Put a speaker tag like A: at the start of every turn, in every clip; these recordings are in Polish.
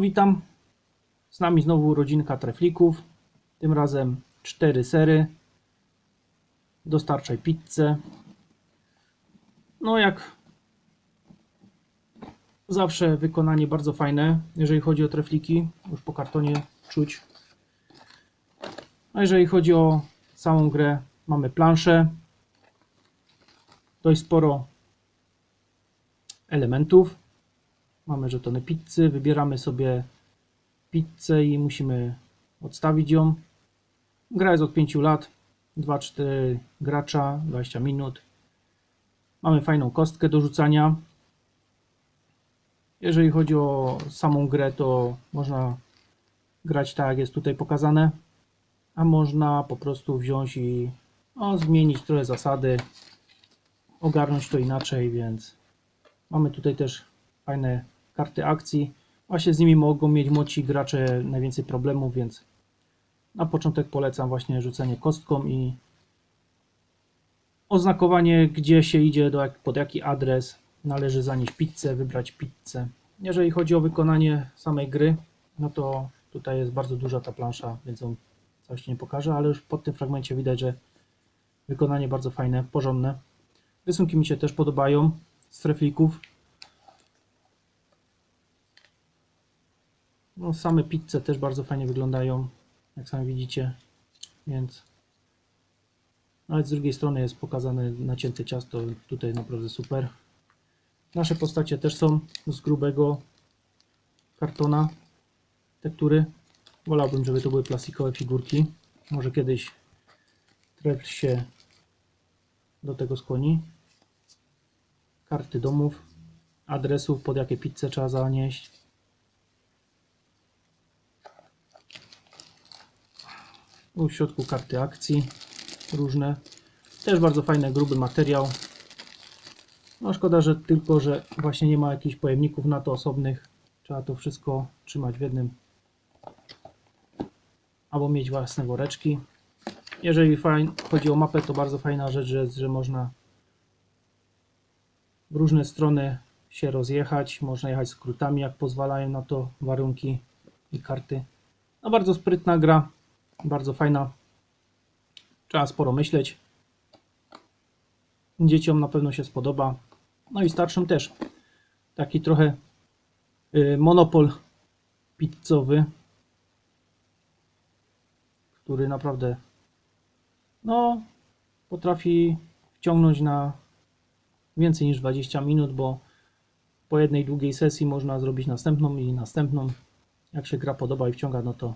A: witam. Z nami znowu rodzinka treflików. Tym razem cztery sery. Dostarczaj pizzę. No jak zawsze wykonanie bardzo fajne, jeżeli chodzi o trefliki. Już po kartonie czuć. A jeżeli chodzi o samą grę, mamy planszę. Dość sporo elementów. Mamy żetony pizzy, wybieramy sobie pizzę i musimy odstawić ją. Gra jest od 5 lat, 2-4 gracza, 20 minut. Mamy fajną kostkę do rzucania. Jeżeli chodzi o samą grę, to można grać tak, jak jest tutaj pokazane, a można po prostu wziąć i no, zmienić trochę zasady, ogarnąć to inaczej, więc mamy tutaj też fajne karty akcji. Właśnie z nimi mogą mieć młodsi gracze najwięcej problemów, więc na początek polecam właśnie rzucenie kostką i oznakowanie, gdzie się idzie, do, pod jaki adres należy zanieść pizzę, wybrać pizzę. Jeżeli chodzi o wykonanie samej gry, no to tutaj jest bardzo duża ta plansza, więc ją coś nie pokażę, ale już po tym fragmencie widać, że wykonanie bardzo fajne, porządne. Rysunki mi się też podobają z treflików. Same pizze też bardzo fajnie wyglądają, jak sami widzicie, więc nawet z drugiej strony jest pokazane nacięte ciasto, tutaj naprawdę super. Nasze postacie też są z grubego kartona, tektury. Wolałbym, żeby to były plastikowe figurki. Może kiedyś trefl się do tego skłoni. Karty domów, adresów, pod jakie pizze trzeba zanieść. W środku karty akcji różne. Też bardzo fajny, gruby materiał. No szkoda, że tylko, że właśnie nie ma jakichś pojemników na to osobnych. Trzeba to wszystko trzymać w jednym. Albo mieć własne woreczki. Jeżeli fajn, chodzi o mapę, to bardzo fajna rzecz jest, że można w różne strony się rozjechać. Można jechać skrótami, jak pozwalają na to warunki i karty. No bardzo sprytna gra, bardzo fajna. Trzeba sporo myśleć. Dzieciom na pewno się spodoba. No i starszym też. Taki trochę y, monopol pizzowy, który naprawdę no potrafi wciągnąć na więcej niż 20 minut, bo po jednej długiej sesji można zrobić następną i następną. Jak się gra podoba i wciąga, no to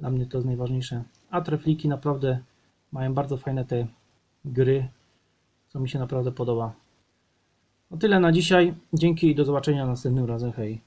A: dla mnie to jest najważniejsze. A trefliki naprawdę mają bardzo fajne te gry, co mi się naprawdę podoba. No tyle na dzisiaj. Dzięki i do zobaczenia następnym razem. Hej.